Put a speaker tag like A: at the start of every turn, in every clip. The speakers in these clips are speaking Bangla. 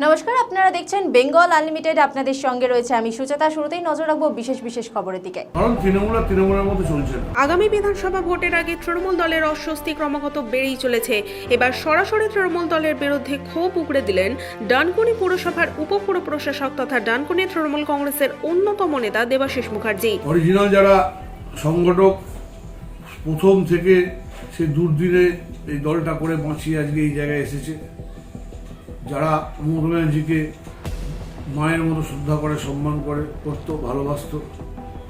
A: নমস্কার আপনারা দেখছেন বেঙ্গল আনলিমিটেড। আপনাদের সঙ্গে রয়েছে আমি সুচেতা শুরুতেই নজর রাখব বিশেষ বিশেষ খবরের দিকে।
B: কারণ তৃণমূল আর তৃণমূলের মতো চলছে
C: আগামী বিধানসভা ভোটের আগে তৃণমূল দলের অস্বস্তি ক্রমাগত বেড়েই চলেছে। এবার সরাসরি তৃণমূল দলের বিরুদ্ধে ক্ষোভ উগড়ে দিলেন ডানকুনি পুরসভার উপপুর প্রশাসক তথা ডানকুনি তৃণমূল কংগ্রেসের অন্যতম নেতা দেবাশিস মুখার্জি।
B: অরিজিনাল যারা সংগঠক প্রথম থেকে সে দুর্দিনে এই দলটা করে বাঁচিয়ে আজকে এই জায়গায় এসেছে। যারা মমতা ব্যানার্জিকে মায়ের মতো শ্রদ্ধা করে সম্মান করে করতো ভালোবাসতো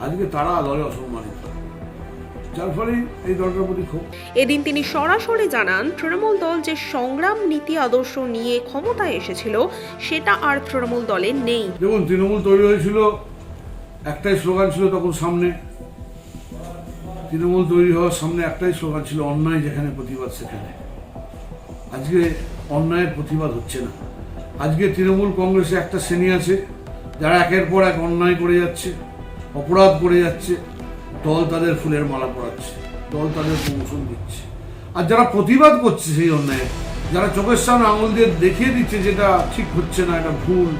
B: আজকে তারা দলে অসম্মানিত। যার ফলে এই দলটার প্রতি খুব
C: এদিন তিনি সরাসরি জানান তৃণমূল দল যে সংগ্রাম নীতি আদর্শ নিয়ে ক্ষমতায় এসেছিল সেটা আর তৃণমূল দলে নেই।
B: দেখুন তৃণমূল তৈরি হয়েছিল একটাই স্লোগান ছিল তখন সামনে। তৃণমূল তৈরি হওয়ার সামনে একটাই স্লোগান ছিল অন্যায় যেখানে প্রতিবাদ সেখানে। আজকে অন্যায়ের প্রতিবাদ হচ্ছে না। আজকে তৃণমূল কংগ্রেসে একটা শ্রেণি আছে, যারা একের পর এক অন্যায় করে যাচ্ছে, অপরাধ করে যাচ্ছে, দল তাদের ফুলের মালা পরাচ্ছে, দল তাদের প্রমোশন দিচ্ছে। আর যারা প্রতিবাদ করছে সেই অন্যায়ের যারা চোখের সামনে আঙুল দিয়ে দেখিয়ে দিচ্ছে যেটা ঠিক হচ্ছে না, এটা ভুল,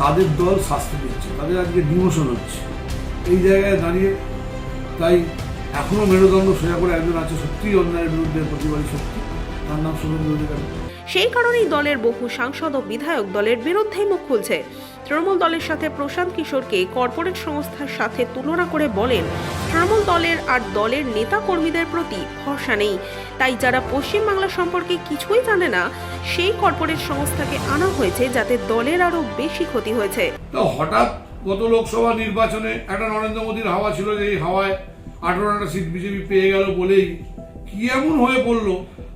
B: তাদের দল শাস্তি দিচ্ছে, তাদের আজকে ডিমোশন হচ্ছে। এই জায়গায় দাঁড়িয়ে, তাই এখনও মেরুদণ্ড সোজা করে একজন আছে সত্যিই অন্যায়ের বিরুদ্ধে প্রতিবাদী সত্যি। তার নাম শুভেন্দু অধিকারী
C: সেই কারণেই দলের বহু সাংসদ ও বিধায়ক দলের বিরুদ্ধেই মুখ খুলছে। তৃণমূল দলের সাথে প্রশান্ত কিশোরকে কর্পোরেট সংস্থার সাথে তুলনা করে বলেন তৃণমূল দলের আর দলের নেতা কর্মীদের প্রতি ভরসা নেই। তাই যারা পশ্চিমবাংলা সম্পর্কে কিছুই জানে না সেই কর্পোরেট সংস্থাকে আনা হয়েছে যাতে দলের আরও বেশি ক্ষতি হয়েছে।
B: হঠাৎ গত লোকসভা নির্বাচনে একটা নরেন্দ্র মোদীর হাওয়া ছিল যে এই হাওয়ায় আঠারোটা সিট বিজেপি পেয়ে গেল বলেই কি এমন হয়ে পড়ল?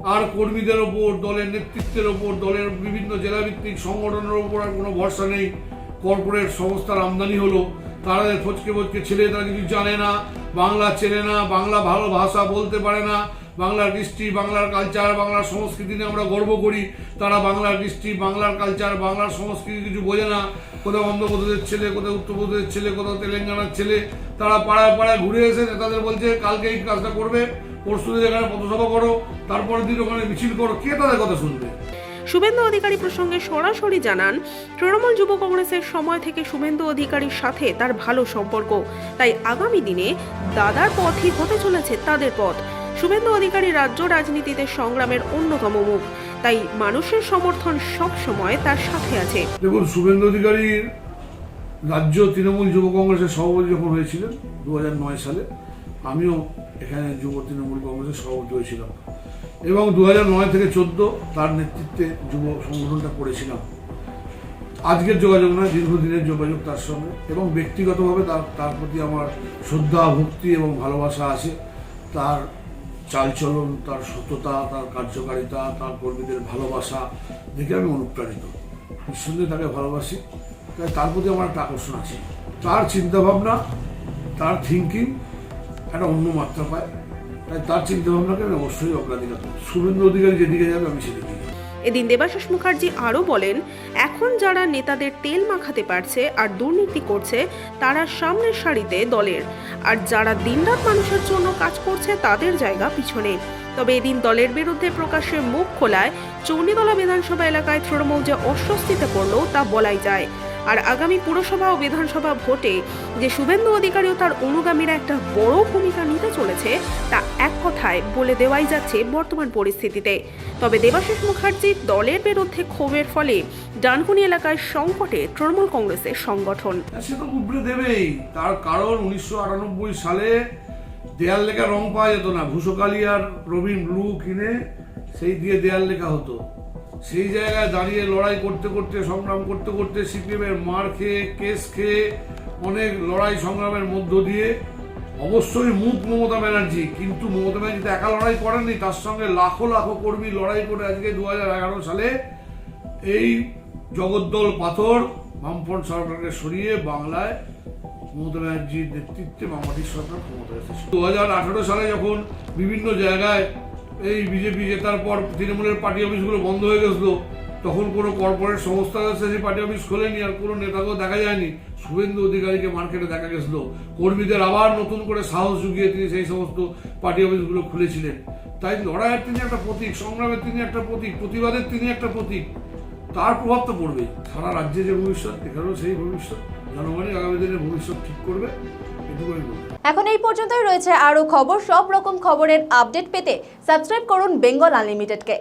B: আর কর্মীদের ওপর, দলের নেতৃত্বের ওপর, দলের বিভিন্ন জেলাভিত্তিক সংগঠনের ওপর আর কোনো ভরসা নেই। কর্পোরেট সংস্থার আমদানি হলো। তাদের ফচকে ফচকে ছেলে, তারা কিছু জানে না। বাংলা চেনে না, বাংলা ভালো ভাষা বলতে পারে না। বাংলার কৃষ্টি, বাংলার কালচার, বাংলার সংস্কৃতি নিয়ে আমরা গর্ব করি। তারা বাংলার কৃষ্টি, বাংলার কালচার, বাংলার সংস্কৃতি কিছু বোঝে না। কোথাও অন্ধ্রপ্রদেশের ছেলে, কোথাও উত্তরপ্রদেশের ছেলে, কোথাও তেলেঙ্গানার ছেলে। তারা পাড়ায় পাড়ায় ঘুরে এসে নেতাদের বলছে, কালকে এই কাজটা করবে। পরশু দিন এখানে পথসভা করো তারপরের দিন ওখানে মিছিল করো কে তাদের কথা শুনবে?
C: শুভেন্দু অধিকারী প্রসঙ্গে সরাসরি জানান তৃণমূল যুব কংগ্রেসের সময় থেকে শুভেন্দু অধিকারীর সাথে তার ভালো সম্পর্ক। তাই আগামী দিনে দাদার পথই হতে চলেছে তাদের পথ। শুভেন্দু অধিকারী রাজ্য রাজনীতিতে সংগ্রামের অন্যতম মুখ। তাই মানুষের সমর্থন সব সময় তার সাথে আছে।
B: দেখুন শুভেন্দু অধিকারীর রাজ্য তৃণমূল যুব কংগ্রেসের সভাপতি যখন হয়েছিলেন দু নয় সালে আমিও এখানে যুব তৃণমূল কংগ্রেসের সভাপতি হয়েছিলাম এবং দু নয় থেকে চোদ্দ তার নেতৃত্বে যুব সংগঠনটা করেছিলাম। আজকের যোগাযোগ নয়, দীর্ঘদিনের যোগাযোগ তার সঙ্গে। এবং ব্যক্তিগতভাবে তার তার প্রতি আমার শ্রদ্ধা, ভক্তি এবং ভালোবাসা আছে। তার চালচলন, তার সততা, তার কার্যকারিতা, তার কর্মীদের ভালোবাসা দেখে আমি অনুপ্রাণিত। নিঃসন্দেহে তাকে ভালোবাসি। তাই তার প্রতি আমার একটা আকর্ষণ আছে। তার চিন্তাভাবনা, তার থিঙ্কিং একটা অন্য মাত্রা পায়। তাই তার চিন্তাভাবনাকে আমি অবশ্যই অগ্রাধিকার শুভেন্দু অধিকারী যেদিকে যাবে আমি সেদিকে
C: এদিন দেবাশিস মুখার্জি আরও বলেন, এখন যারা নেতাদের তেল মাখাতে পারছে আর দুর্নীতি করছে, তারা সামনের সারিতে দলের। আর যারা দিনরাত মানুষের জন্য কাজ করছে, তাদের জায়গা পিছনে। তবে এদিন দলের বিরুদ্ধে প্রকাশ্যে মুখ খোলায় চৌনিতলা বিধানসভা এলাকায় তৃণমূল যে অস্বস্তিতে পড়ল, তা বলাই যায়। আর আগামী পুরসভা ও বিধানসভা ভোটে যে শুভেন্দু অধিকারী ও তার অনুগামীরা একটা বড় ভূমিকা নিতে চলেছে, তা এক কথায় বলে দেওয়াই যাচ্ছে বর্তমান পরিস্থিতিতে। তবে দেবাশিস মুখার্জির দলের বিরুদ্ধে ক্ষোভের ফলে ডানকুনি এলাকায় সংকটে তৃণমূল কংগ্রেসের সংগঠন।
B: সে তো উপড়ে দেবেই। তার কারণ উনিশশো আটানব্বই সালে দেয়াল লেখা রং পাওয়া যেত না। ভূষকালি আর রবিন ব্লু কিনে সেই দিয়ে দেয়াল লেখা হতো। সেই জায়গায় দাঁড়িয়ে লড়াই করতে করতে, সংগ্রাম করতে করতে সিপিএমের মার খেয়ে, কেস খেয়ে, অনেক লড়াই সংগ্রামের মধ্য দিয়ে অবশ্যই মুখ মমতা ব্যানার্জি, কিন্তু মমতা ব্যানার্জি একা লড়াই করেননি, তার সঙ্গে লাখো লাখো কর্মী লড়াই করে আজকে দু হাজার এগারো সালে এই জগদ্দল পাথর বামফ্রন্ট সরকারকে সরিয়ে বাংলায় মমতা ব্যানার্জির নেতৃত্বে বাংলাদেশ সরকার ক্ষমতা এসেছে। দু হাজার আঠারো সালে যখন বিভিন্ন জায়গায় এই বিজেপি জেতার পর তৃণমূলের পার্টি অফিসগুলো বন্ধ হয়ে গেছিল, তখন কোনো কর্পোরেট সংস্থা আছে সেই পার্টি অফিস খোলেনি আর কোনো নেতাকেও দেখা যায়নি? শুভেন্দু অধিকারীকে মার্কেটে দেখা গেছিল। কর্মীদের আবার নতুন করে সাহস জুগিয়ে তিনি সেই সমস্ত পার্টি অফিসগুলো খুলেছিলেন। তাই লড়াইয়ের তিনি একটা প্রতীক, সংগ্রামের তিনি একটা প্রতীক, প্রতিবাদের তিনি একটা প্রতীক। তার প্রভাব তো পড়বে সারা রাজ্যে যে ভবিষ্যৎ, এখানেও সেই ভবিষ্যৎ। জনগণই আগামী দিনে ভবিষ্যৎ ঠিক করবে
A: এখন এই পর্যন্তই রয়েছে আরও খবর। সব রকম খবরের আপডেট পেতে সাবস্ক্রাইব করুন বেঙ্গল আনলিমিটেডকে।